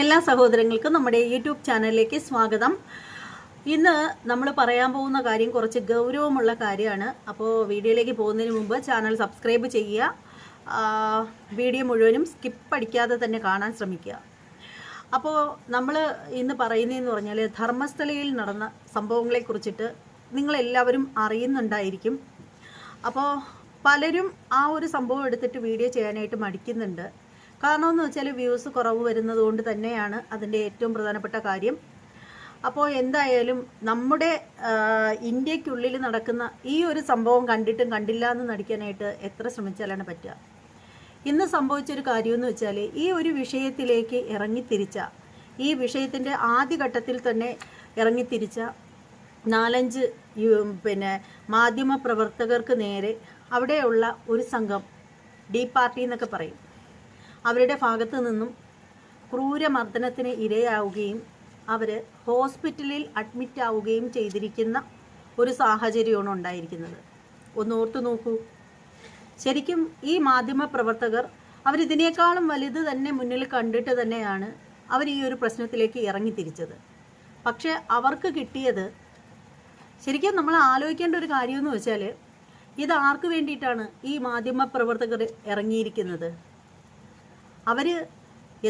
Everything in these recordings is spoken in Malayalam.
എല്ലാ സഹോദരങ്ങൾക്കും നമ്മുടെ യൂട്യൂബ് ചാനലിലേക്ക് സ്വാഗതം. ഇന്ന് നമ്മൾ പറയാൻ പോകുന്ന കാര്യം കുറച്ച് ഗൗരവമുള്ള കാര്യമാണ്. അപ്പോൾ വീഡിയോയിലേക്ക് പോകുന്നതിന് മുമ്പ് ചാനൽ സബ്സ്ക്രൈബ് ചെയ്യുക. വീഡിയോ മുഴുവനും സ്കിപ്പ് അടിക്കാതെ തന്നെ കാണാൻ ശ്രമിക്കുക. അപ്പോൾ നമ്മൾ ഇന്ന് പറയുന്നതെന്ന് പറഞ്ഞാൽ ധർമ്മസ്ഥലയിൽ നടന്ന സംഭവങ്ങളെക്കുറിച്ചിട്ട് നിങ്ങളെല്ലാവരും അറിയുന്നുണ്ടായിരിക്കും. അപ്പോൾ പലരും ആ ഒരു സംഭവം എടുത്തിട്ട് വീഡിയോ ചെയ്യാനായിട്ട് മടിക്കുന്നുണ്ട്. കാരണം എന്ന് വെച്ചാൽ വ്യൂസ് കുറവ് വരുന്നത് കൊണ്ട് തന്നെയാണ് അതിന്റെ ഏറ്റവും പ്രധാനപ്പെട്ട കാര്യം. അപ്പോൾ എന്തായാലും നമ്മുടെ ഇന്ത്യക്കുള്ളിൽ നടക്കുന്ന ഈ ഒരു സംഭവം കണ്ടിട്ടും കണ്ടില്ല എന്ന് നടിക്കാനായിട്ട് എത്ര ശ്രമിച്ചാലാണ് പറ്റുക? ഇന്ന് സംഭവിച്ചൊരു കാര്യമെന്ന് വെച്ചാൽ ഈ ഒരു വിഷയത്തിലേക്ക് ഇറങ്ങിത്തിരിച്ച ഈ വിഷയത്തിന്റെ ആദ്യഘട്ടത്തിൽ തന്നെ ഇറങ്ങിത്തിരിച്ച നാലഞ്ച് പിന്നെ മാധ്യമ പ്രവർത്തകർക്ക് നേരെ അവിടെയുള്ള ഒരു സംഘം ഡി പാർട്ടി എന്നൊക്കെ പറയും. അവരുടെ ഭാഗത്തു നിന്നും ക്രൂരമർദ്ദനത്തിന് ഇരയാവുകയും അവർ ഹോസ്പിറ്റലിൽ അഡ്മിറ്റ് ആവുകയും ചെയ്തിരിക്കുന്ന ഒരു സാഹചര്യമാണ് ഉണ്ടായിരിക്കുന്നത്. ഒന്ന് ഓർത്തു നോക്കൂ. ശരിക്കും ഈ മാധ്യമ പ്രവർത്തകർ അവരിതിനേക്കാളും വലുത് തന്നെ മുന്നിൽ കണ്ടിട്ട് തന്നെയാണ് അവർ ഈ ഒരു പ്രശ്നത്തിലേക്ക് ഇറങ്ങി തിരിച്ചത് പക്ഷേ അവർക്ക് കിട്ടിയത് ശരിക്കും നമ്മൾ ആലോചിക്കേണ്ട ഒരു കാര്യമെന്ന് വെച്ചാൽ ഇത് ആർക്ക് വേണ്ടിയിട്ടാണ് ഈ മാധ്യമ പ്രവർത്തകർ ഇറങ്ങിയിരിക്കുന്നത്? അവർ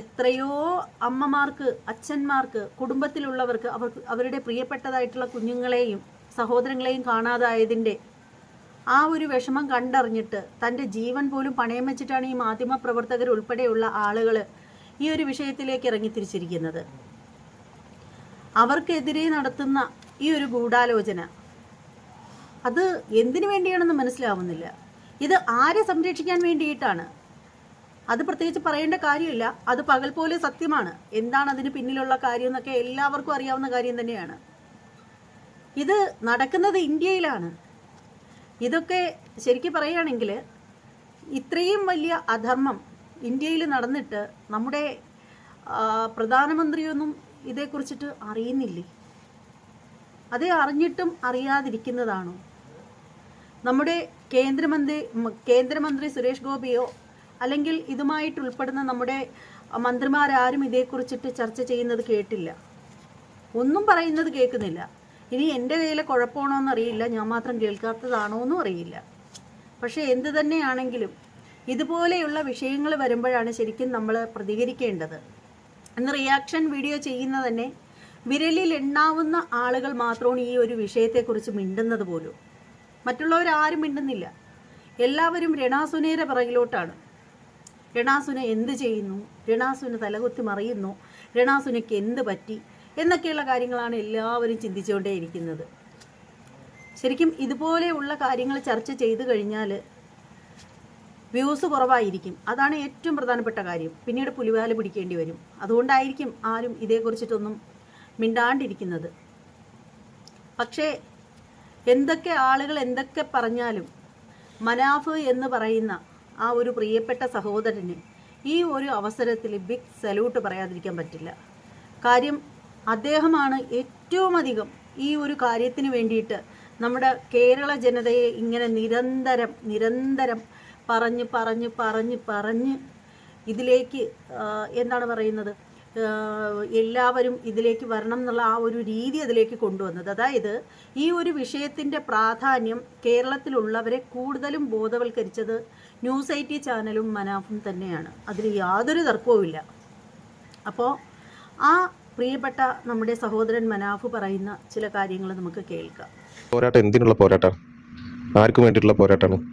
എത്രയോ അമ്മമാർക്ക് അച്ഛന്മാർക്ക് കുടുംബത്തിലുള്ളവർക്ക് അവർക്ക് അവരുടെ പ്രിയപ്പെട്ടതായിട്ടുള്ള കുഞ്ഞുങ്ങളെയും സഹോദരങ്ങളെയും കാണാതായതിന്റെ ആ ഒരു വിഷമം കണ്ടറിഞ്ഞിട്ട് തന്റെ ജീവൻ പോലും പണയം വെച്ചിട്ടാണ് ഈ മാധ്യമ പ്രവർത്തകർ ഉൾപ്പെടെയുള്ള ആളുകൾ ഈ ഒരു വിഷയത്തിലേക്ക് ഇറങ്ങിത്തിരിച്ചിരിക്കുന്നത്. അവർക്കെതിരെ നടത്തുന്ന ഈ ഒരു ഗൂഢാലോചന അത് എന്തിനു വേണ്ടിയാണെന്ന് മനസ്സിലാവുന്നില്ല. ഇത് ആരെ സംരക്ഷിക്കാൻ വേണ്ടിയിട്ടാണ്? അത് പ്രത്യേകിച്ച് പറയേണ്ട കാര്യമില്ല. അത് പകൽ പോലെ സത്യമാണ്. എന്താണ് അതിന് പിന്നിലുള്ള കാര്യം എന്നൊക്കെ എല്ലാവർക്കും അറിയാവുന്ന കാര്യം തന്നെയാണ്. ഇത് നടക്കുന്നത് ഇന്ത്യയിലാണ്. ഇതൊക്കെ ശരിക്കും പറയുകയാണെങ്കിൽ ഇത്രയും വലിയ അധർമ്മം ഇന്ത്യയിൽ നടന്നിട്ട് നമ്മുടെ പ്രധാനമന്ത്രിയൊന്നും ഇതേക്കുറിച്ചിട്ട് അറിയുന്നില്ലേ? അതേ അറിഞ്ഞിട്ടും അറിയാതിരിക്കുന്നതാണോ? നമ്മുടെ കേന്ദ്രമന്ത്രി കേന്ദ്രമന്ത്രി സുരേഷ് ഗോപിയോ അല്ലെങ്കിൽ ഇതുമായിട്ട് ഉൾപ്പെടുന്ന നമ്മുടെ മന്ത്രിമാരാരും ഇതേക്കുറിച്ചിട്ട് ചർച്ച ചെയ്യുന്നത് കേട്ടില്ല. ഒന്നും പറയുന്നത് കേൾക്കുന്നില്ല. ഇനി എന്റെ കയ്യിലെ കുഴപ്പമാണോ എന്നറിയില്ല. ഞാൻ മാത്രം കേൾക്കാത്തതാണോ എന്നും അറിയില്ല. പക്ഷേ എന്ത് തന്നെയാണെങ്കിലും ഇതുപോലെയുള്ള വിഷയങ്ങൾ വരുമ്പോഴാണ് ശരിക്കും നമ്മൾ പ്രതികരിക്കേണ്ടത്. എന്ന് റിയാക്ഷൻ വീഡിയോ ചെയ്യുന്ന തന്നെ വിരലിൽ എണ്ണാവുന്ന ആളുകൾ മാത്രമാണ് ഈ ഒരു വിഷയത്തെക്കുറിച്ച് മിണ്ടുന്നത് പോലും. മറ്റുള്ളവരാരും മിണ്ടുന്നില്ല. എല്ലാവരും രണാസുനേര പിറകിലോട്ടാണ്. രണാസുന എന്ത് ചെയ്യുന്നു? രണാസുന തലകുത്തി മറിയുന്നു. രണാസുനയ്ക്ക് എന്ത് പറ്റി? എന്നൊക്കെയുള്ള കാര്യങ്ങളാണ് എല്ലാവരും ചിന്തിച്ചുകൊണ്ടേയിരിക്കുന്നത് ശരിക്കും ഇതുപോലെയുള്ള കാര്യങ്ങൾ ചർച്ച ചെയ്തു കഴിഞ്ഞാൽ വ്യൂസ് കുറവായിരിക്കും. അതാണ് ഏറ്റവും പ്രധാനപ്പെട്ട കാര്യം. പിന്നീട് പുലിവാൽ പിടിക്കേണ്ടി വരും. അതുകൊണ്ടായിരിക്കും ആരും ഇതേക്കുറിച്ചിട്ടൊന്നും മിണ്ടാണ്ടിരിക്കുന്നത്. പക്ഷേ എന്തൊക്കെ ആളുകൾ എന്തൊക്കെ പറഞ്ഞാലും മനാഫ് എന്ന് പറയുന്ന ആ ഒരു പ്രിയപ്പെട്ട സഹോദരന് ഈ ഒരു അവസരത്തിൽ ബിഗ് സല്യൂട്ട് പറയാതിരിക്കാൻ പറ്റില്ല. കാര്യം അദ്ദേഹമാണ് ഏറ്റവും അധികം ഈ ഒരു കാര്യത്തിന് വേണ്ടിയിട്ട് നമ്മുടെ കേരള ജനതയെ ഇങ്ങനെ നിരന്തരം നിരന്തരം പറഞ്ഞ് പറഞ്ഞ് പറഞ്ഞ് പറഞ്ഞ് ഇതിലേക്ക് എന്താണ് പറയുന്നത്? എല്ലാവരും ഇതിലേക്ക് വരണം എന്നുള്ള ആ ഒരു രീതി അതിലേക്ക് കൊണ്ടുവന്നത്. അതായത് ഈ ഒരു വിഷയത്തിന്റെ പ്രാധാന്യം കേരളത്തിലുള്ളവരെ കൂടുതലും ബോധവൽക്കരിച്ചത് ന്യൂസ് ഐ ടി ചാനലും മനാഫും തന്നെയാണ്. അതിൽ യാതൊരു തർക്കവുമില്ല അപ്പോൾ ആ പ്രിയപ്പെട്ട നമ്മുടെ സഹോദരൻ മനാഫ് പറയുന്ന ചില കാര്യങ്ങൾ നമുക്ക് കേൾക്കാം. പോരാട്ടം എന്തിനുള്ള പോരാട്ടം? ആർക്കും വേണ്ടിയിട്ടുള്ള പോരാട്ടമാണ്.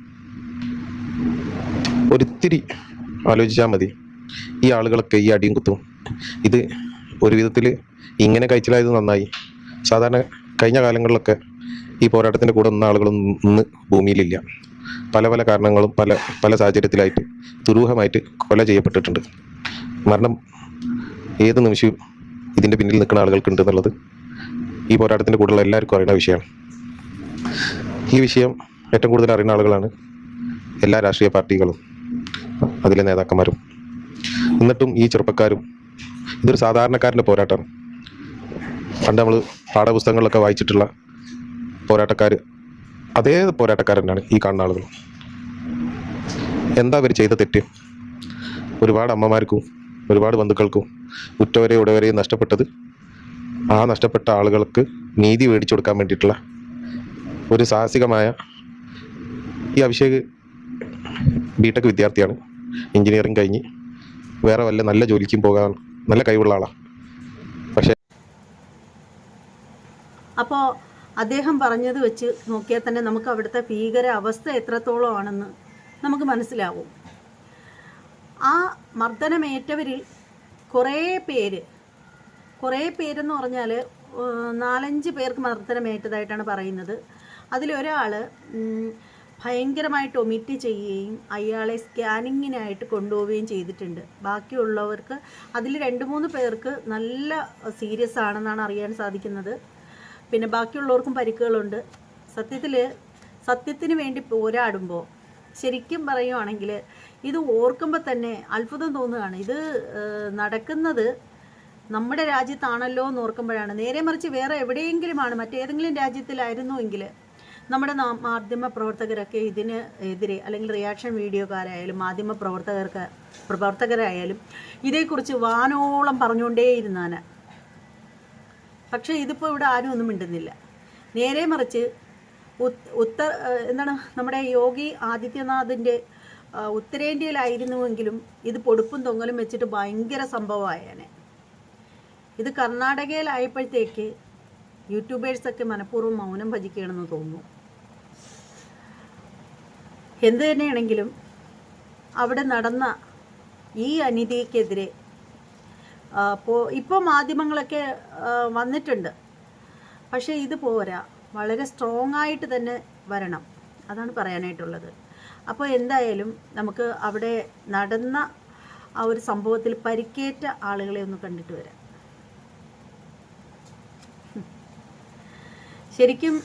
ഒരിത്തിരി ആലോചിച്ചാൽ മതി. ഈ ആളുകളൊക്കെ ഈ അടിയും കുത്തും. ഇത് ഒരു വിധത്തിൽ ഇങ്ങനെ കഴിച്ചിലായത് നന്നായി. സാധാരണ കഴിഞ്ഞ കാലങ്ങളിലൊക്കെ ഈ പോരാട്ടത്തിന്റെ കൂടെ നിന്ന ആളുകളൊന്നും ഇന്ന് ഭൂമിയിലില്ല. പല പല കാരണങ്ങളും പല പല സാഹചര്യത്തിലായിട്ട് ദുരൂഹമായിട്ട് കൊല ചെയ്യപ്പെട്ടിട്ടുണ്ട്. മരണം ഏത് നിമിഷവും ഇതിന്റെ പിന്നിൽ നിൽക്കുന്ന ആളുകൾക്കുണ്ട് എന്നുള്ളത് ഈ പോരാട്ടത്തിന്റെ കൂടെയുള്ള എല്ലാവർക്കും അറിയുന്ന വിഷയമാണ്. ഈ വിഷയം ഏറ്റവും കൂടുതൽ അറിയുന്ന ആളുകളാണ് എല്ലാ രാഷ്ട്രീയ പാർട്ടികളും അതിലെ നേതാക്കന്മാരും. എന്നിട്ടും ഈ ചെറുപ്പക്കാരും ഇതൊരു സാധാരണക്കാരന്റെ പോരാട്ടമാണ്. പണ്ട് നമ്മൾ പാഠപുസ്തകങ്ങളിലൊക്കെ വായിച്ചിട്ടുള്ള പോരാട്ടക്കാർ അതേ പോരാട്ടക്കാരൻ തന്നെയാണ് ഈ കാണുന്ന ആളുകൾ. എന്താ അവർ ചെയ്ത തെറ്റ്? ഒരുപാട് അമ്മമാർക്കും ഒരുപാട് ബന്ധുക്കൾക്കും ഉറ്റവരെയും ഉടവരെയും നഷ്ടപ്പെട്ടത് ആ നഷ്ടപ്പെട്ട ആളുകൾക്ക് നീതി മേടിച്ചു കൊടുക്കാൻ വേണ്ടിയിട്ടുള്ള ഒരു സാഹസികമായ ഈ അഭിഷേക് ബിടെക് വിദ്യാർത്ഥിയാണ്. എഞ്ചിനീയറിംഗ് കഴിഞ്ഞ് വേറെ വല്ല നല്ല ജോലിക്കും പോകാൻ നല്ല കഴിവുള്ള ആളാണ് പക്ഷേ അപ്പോൾ അദ്ദേഹം പറഞ്ഞത് വെച്ച് നോക്കിയാൽ തന്നെ നമുക്ക് അവിടുത്തെ ഭീകര അവസ്ഥ എത്രത്തോളം ആണെന്ന് നമുക്ക് മനസ്സിലാവും. ആ മർദ്ദനമേറ്റവരിൽ കുറേ പേര് കുറേ പേരെന്ന് പറഞ്ഞാൽ നാലഞ്ച് പേർക്ക് മർദ്ദനമേറ്റതായിട്ടാണ് പറയുന്നത്. അതിലൊരാൾ ഭയങ്കരമായിട്ട് ഒമിറ്റ് ചെയ്യുകയും അയാളെ സ്കാനിങ്ങിനായിട്ട് കൊണ്ടുപോവുകയും ചെയ്തിട്ടുണ്ട്. ബാക്കിയുള്ളവർക്ക് അതിൽ രണ്ട് മൂന്ന് പേർക്ക് നല്ല സീരിയസ് ആണെന്നാണ് അറിയാൻ സാധിക്കുന്നത്. പിന്നെ ബാക്കിയുള്ളവർക്കും പരിക്കുകളുണ്ട്. സത്യത്തിൽ സത്യത്തിന് വേണ്ടി പോരാടുമ്പോൾ ശരിക്കും പറയുവാണെങ്കിൽ ഇത് ഓർക്കുമ്പോൾ തന്നെ അത്ഭുതം തോന്നുകയാണ്. ഇത് നടക്കുന്നത് നമ്മുടെ രാജ്യത്താണല്ലോ എന്ന് ഓർക്കുമ്പോഴാണ്. നേരെ മറിച്ച് വേറെ എവിടെയെങ്കിലുമാണ് മറ്റേതെങ്കിലും രാജ്യത്തിലായിരുന്നുവെങ്കിൽ നമ്മുടെ മാധ്യമ പ്രവർത്തകരൊക്കെ ഇതിന് എതിരെ അല്ലെങ്കിൽ റിയാക്ഷൻ വീഡിയോക്കാരായാലും മാധ്യമ പ്രവർത്തകർക്ക് പ്രവർത്തകരായാലും ഇതേക്കുറിച്ച് വാനോളം പറഞ്ഞുകൊണ്ടേയിരുന്നാണ്. പക്ഷേ ഇതിപ്പോൾ ഇവിടെ ആരും ഒന്നും മിണ്ടുന്നില്ല. നേരെ മറിച്ച് ഉത്- ഉത്തർ എന്താണ് നമ്മുടെ യോഗി ആദിത്യനാഥിന്റെ ഉത്തരേന്ത്യയിലായിരുന്നുവെങ്കിലും ഇത് പൊടുപ്പും തൊങ്ങലും വെച്ചിട്ട് ഭയങ്കര സംഭവമായേനെ. ഇത് കർണാടകയിലായപ്പോഴത്തേക്ക് യൂട്യൂബേഴ്സൊക്കെ മനഃപൂർവം മൗനം ഭജിക്കുകയാണെന്ന് തോന്നുന്നു. എന്തു തന്നെയാണെങ്കിലും അവിടെ നടന്ന ഈ അനീതിക്കെതിരെ അപ്പോൾ ഇപ്പോൾ മാധ്യമങ്ങളൊക്കെ വന്നിട്ടുണ്ട്. പക്ഷേ ഇത് പോരാ. വളരെ സ്ട്രോങ് ആയിട്ട് തന്നെ വരണം. അതാണ് പറയാനായിട്ടുള്ളത്. അപ്പോൾ എന്തായാലും നമുക്ക് അവിടെ നടന്ന ആ ഒരു സംഭവത്തിൽ പരിക്കേറ്റ ആളുകളെ ഒന്ന് കണ്ടിട്ട് വരാം. ശരിക്കും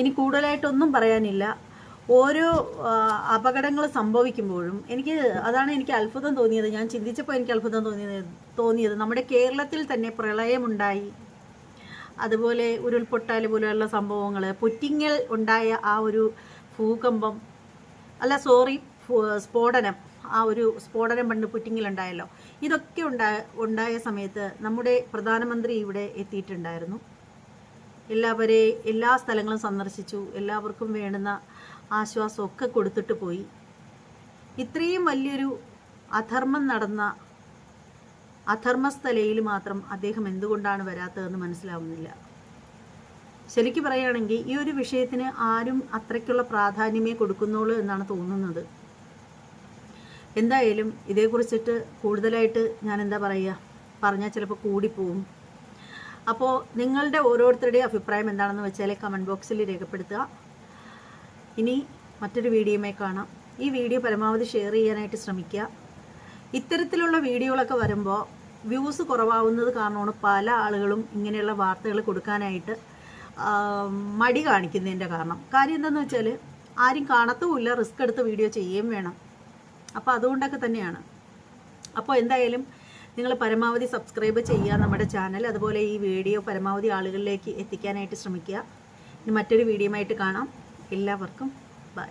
ഇനി കൂടുതലായിട്ടൊന്നും പറയാനില്ല. ഓരോ അപകടങ്ങൾ സംഭവിക്കുമ്പോഴും എനിക്ക് അതാണ് എനിക്ക് അത്ഭുതം തോന്നിയത്. ഞാൻ ചിന്തിച്ചപ്പോൾ എനിക്ക് അത്ഭുതം തോന്നിയത് തോന്നിയത്. നമ്മുടെ കേരളത്തിൽ തന്നെ പ്രളയമുണ്ടായി. അതുപോലെ ഉരുൾപൊട്ടൽ പോലെയുള്ള സംഭവങ്ങൾ പുറ്റിങ്ങൽ ഉണ്ടായ ആ ഒരു ഭൂകമ്പം അല്ല സോറി സ്ഫോടനം ആ ഒരു സ്ഫോടനം പണ്ട് പുറ്റിങ്ങിലുണ്ടായല്ലോ. ഇതൊക്കെ ഉണ്ടായ ഉണ്ടായ സമയത്ത് നമ്മുടെ പ്രധാനമന്ത്രി ഇവിടെ എത്തിയിട്ടുണ്ടായിരുന്നു. എല്ലാവരെ എല്ലാ സ്ഥലങ്ങളും സന്ദർശിച്ചു. എല്ലാവർക്കും വേണ്ടുന്ന ആശ്വാസമൊക്കെ കൊടുത്തിട്ട് പോയി. ഇത്രയും വലിയൊരു അധർമ്മം നടന്ന അധർമ്മസ്ഥലയിൽ മാത്രം അദ്ദേഹം എന്തുകൊണ്ടാണ് വരാത്തതെന്ന് മനസ്സിലാവുന്നില്ല. ശരിക്കു പറയുകയാണെങ്കിൽ ഈ ഒരു വിഷയത്തിന് ആരും അത്രയ്ക്കുള്ള പ്രാധാന്യമേ കൊടുക്കുന്നുള്ളൂ എന്നാണ് തോന്നുന്നത്. എന്തായാലും ഇതേക്കുറിച്ചിട്ട് കൂടുതലായിട്ട് ഞാൻ എന്താ പറയുക? പറഞ്ഞാൽ ചിലപ്പോൾ കൂടിപ്പോവും. അപ്പോൾ നിങ്ങളുടെ ഓരോരുത്തരുടെയും അഭിപ്രായം എന്താണെന്ന് വെച്ചാൽ കമന്റ് ബോക്സിൽ രേഖപ്പെടുത്തുക. ഇനി മറ്റൊരു വീഡിയോയുമായി കാണാം. ഈ വീഡിയോ പരമാവധി ഷെയർ ചെയ്യാനായിട്ട് ശ്രമിക്കുക. ഇത്തരത്തിലുള്ള വീഡിയോകളൊക്കെ വരുമ്പോൾ വ്യൂസ് കുറവാവുന്നത് കാരണമാണ് പല ആളുകളും ഇങ്ങനെയുള്ള വാർത്തകൾ കൊടുക്കാനായിട്ട് മടി കാണിക്കുന്നതിന്റെ കാരണം. കാര്യം എന്താണെന്ന് വെച്ചാൽ ആരും കാണത്തുമില്ല റിസ്ക് എടുത്ത് വീഡിയോ ചെയ്യുകയും വേണം. അപ്പോൾ അതുകൊണ്ടൊക്കെ തന്നെയാണ്. അപ്പോൾ എന്തായാലും നിങ്ങൾ പരമാവധി സബ്സ്ക്രൈബ് ചെയ്യുക നമ്മുടെ ചാനൽ അതുപോലെ ഈ വീഡിയോ പരമാവധി ആളുകളിലേക്ക് എത്തിക്കാനായിട്ട് ശ്രമിക്കുക. ഇനി മറ്റൊരു വീഡിയോയുമായിട്ട് കാണാം. എല്ലാവർക്കും ബൈ.